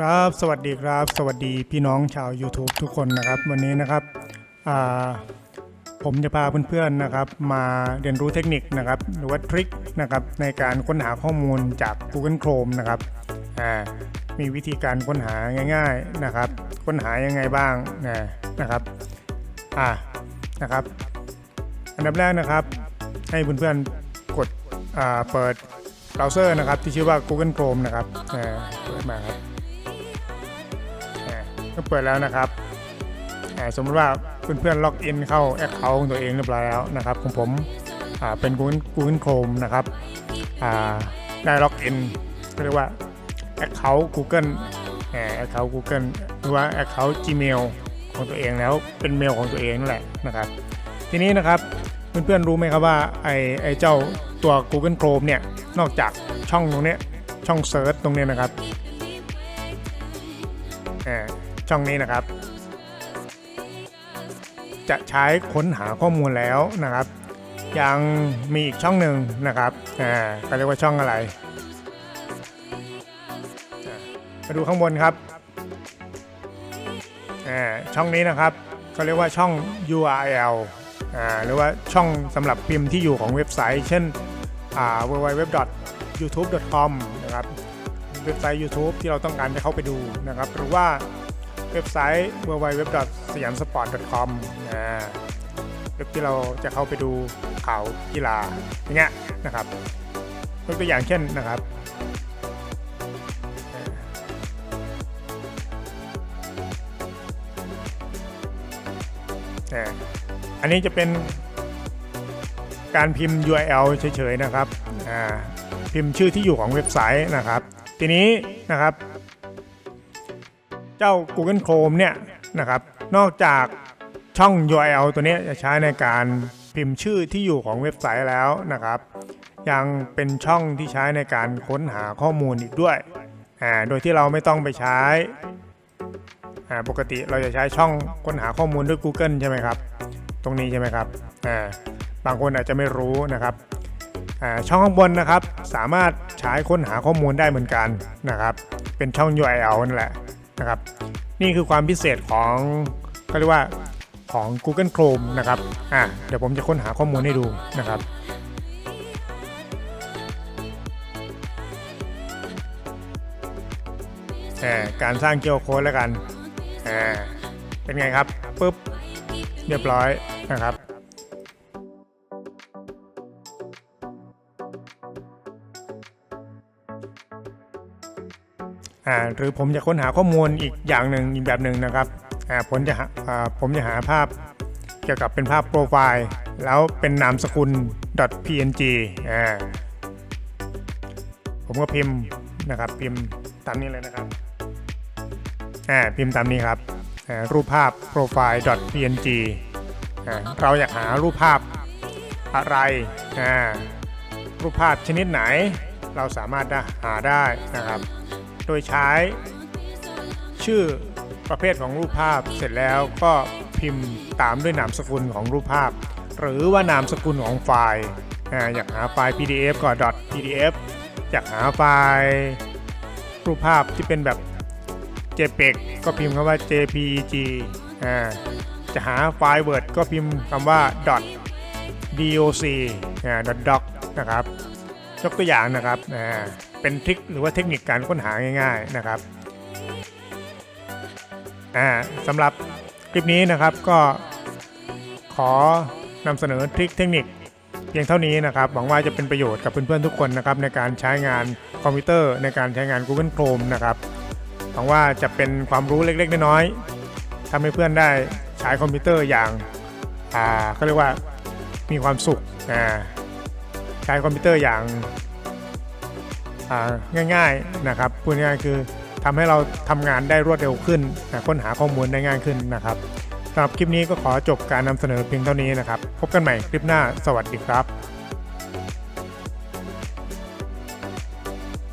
ครับสวัสดีครับ สวัสดีพี่น้องชาว YouTube ทุกคนนะครับ วันนี้นะครับผมจะพาเพื่อนๆนะครับ มาเรียนรู้เทคนิคนะครับ หรือว่าทริคนะครับในการค้นหาข้อมูลจาก Google Chrome นะครับมีวิธีการค้นหาง่าย ๆนะครับ ค้นหายังไงบ้างนะนะครับอ่านะครับ อันดับแรกนะครับ ให้เพื่อนๆกดเปิดเบราว์เซอร์นะครับที่ชื่อว่า Google Chrome นะครับเปิดมาครับ ก็เปิดแล้วนะครับสมมติว่าเพื่อนๆล็อกอินเข้าแอคเคาท์ของตัวเองเรียบร้อยแล้วนะครับของผมเป็น Google Google Chrome นะครับได้ล็อกอินก็เรียกว่าแอคเคาท์ Google แอคเคาท์ Google หรือว่าแอคเคาท์ Gmail ของตัวเองแล้วเป็นเมลของตัวเองนั่นแหละนะครับ ทีนี้นะครับเพื่อนๆรู้ไหมครับว่าไอไอเจ้าตัว Google Chrome เนี่ยนอกจากช่องตรงนี้ช่องเซิร์ชตรงนี้นะครับ ช่องนี้นะครับ จะใช้ค้นหาข้อมูลแล้วนะครับ ยังมีอีกช่องหนึ่งนะครับอ่าก็เรียกว่าช่องอะไรมาดูข้างบนครับอ่าช่องนี้นะครับก็เรียกว่าช่อง URL อ่าหรือว่าช่องสำหรับพิมพ์ที่อยู่ของเว็บไซต์ เช่นอ่า www.youtube.com นะครับเว็บไซต์ YouTube ที่เราต้องการจะเข้าไปดูนะครับ หรือว่า เว็บไซต์ www.siamsport.com นะเว็บที่เราจะเข้าไปดูข่าวกีฬาอย่างเงี้ยนะครับยกตัวอย่างเช่นนะครับอันนี้จะเป็นการพิมพ์ URL เฉยๆนะครับพิมพ์ชื่อที่อยู่ของเว็บไซต์นะครับ ทีนี้นะครับ เจ้า Google Chrome เนี่ยนะครับนอกจากช่อง URL ตัวนี้จะใช้ในการพิมพ์ชื่อที่อยู่ของเว็บไซต์แล้วนะครับ ยังเป็นช่องที่ใช้ในการค้นหาข้อมูลอีกด้วยอ่าโดยที่เราไม่ต้องไปใช้อ่าปกติเราจะใช้ช่องค้นหาข้อมูลด้วย Google ใช่ไหมครับ ตรงนี้ใช่ไหมครับอ่าบางคนอาจจะไม่รู้นะครับอ่าช่องข้างบนนะครับสามารถใช้ค้นหาข้อมูลได้เหมือนกันนะครับ เป็นช่อง URL นั่นแหละ นะครับ นี่คือความพิเศษของก็เรียกว่าของ Google Chrome นะครับ อ่าเดี๋ยวผมจะค้นหาข้อมูลให้ดูนะครับอ่าการสร้างเกียวโค้ดแล้วกันอ่าเป็นไงครับ ปุ๊บ เรียบร้อยนะครับ หรือผมจะค้นหาข้อมูลอีกอย่างหนึ่งอีกแบบหนึ่งนะครับอ่าผมจะหาอ่าผมจะหาภาพเกี่ยวกับเป็นภาพโปรไฟล์ แล้วเป็นนามสกุล .png อ่าผมก็พิมพ์นะครับพิมพ์ตามนี้เลยนะครับอ่าพิมพ์ตามนี้ครับอ่ารูปภาพโปรไฟล์ .png อ่าเราอยากหารูปภาพอะไรอ่ารูปภาพชนิดไหน เราสามารถหาได้นะครับ โดยใช้ ชื่อประเภทของรูปภาพเสร็จแล้วก็พิมพ์ตามด้วยนามสกุลของรูปภาพ หรือว่านามสกุลของไฟล์อยากหาไฟล์ PDF ก็ .pdf อยากหาไฟล์รูปภาพที่เป็นแบบ JPEG ก็พิมพ์คำว่า JPEG จะหาไฟล์ Word ก็พิมพ์คำว่า .doc อ่า .doc นะครับ ยกตัวอย่างนะครับเป็นทริคหรือว่าเทคนิคการค้นหาง่าย ๆนะครับสำหรับคลิปนี้นะครับก็ขอนำเสนอทริคเทคนิคเพียงเท่านี้นะครับ หวังว่าจะเป็นประโยชน์กับเพื่อนๆทุกคนนะครับในการใช้งานคอมพิวเตอร์ในการใช้งาน Google Chrome นะครับหวังว่าจะเป็นความรู้เล็กๆน้อยๆทำให้เพื่อนได้ใช้คอมพิวเตอร์อย่างอ่าเรียกว่ามีความสุขอ่า ใช้คอมพิวเตอร์อย่างง่ายๆนะครับพูดง่ายคือทำให้เราทำงานได้รวดเร็วขึ้นนะค้นหาข้อมูลได้ง่ายขึ้นนะครับสำหรับคลิปนี้ก็ขอจบการนำเสนอเพียงเท่านี้นะครับ พบกันใหม่คลิปหน้า สวัสดีครับ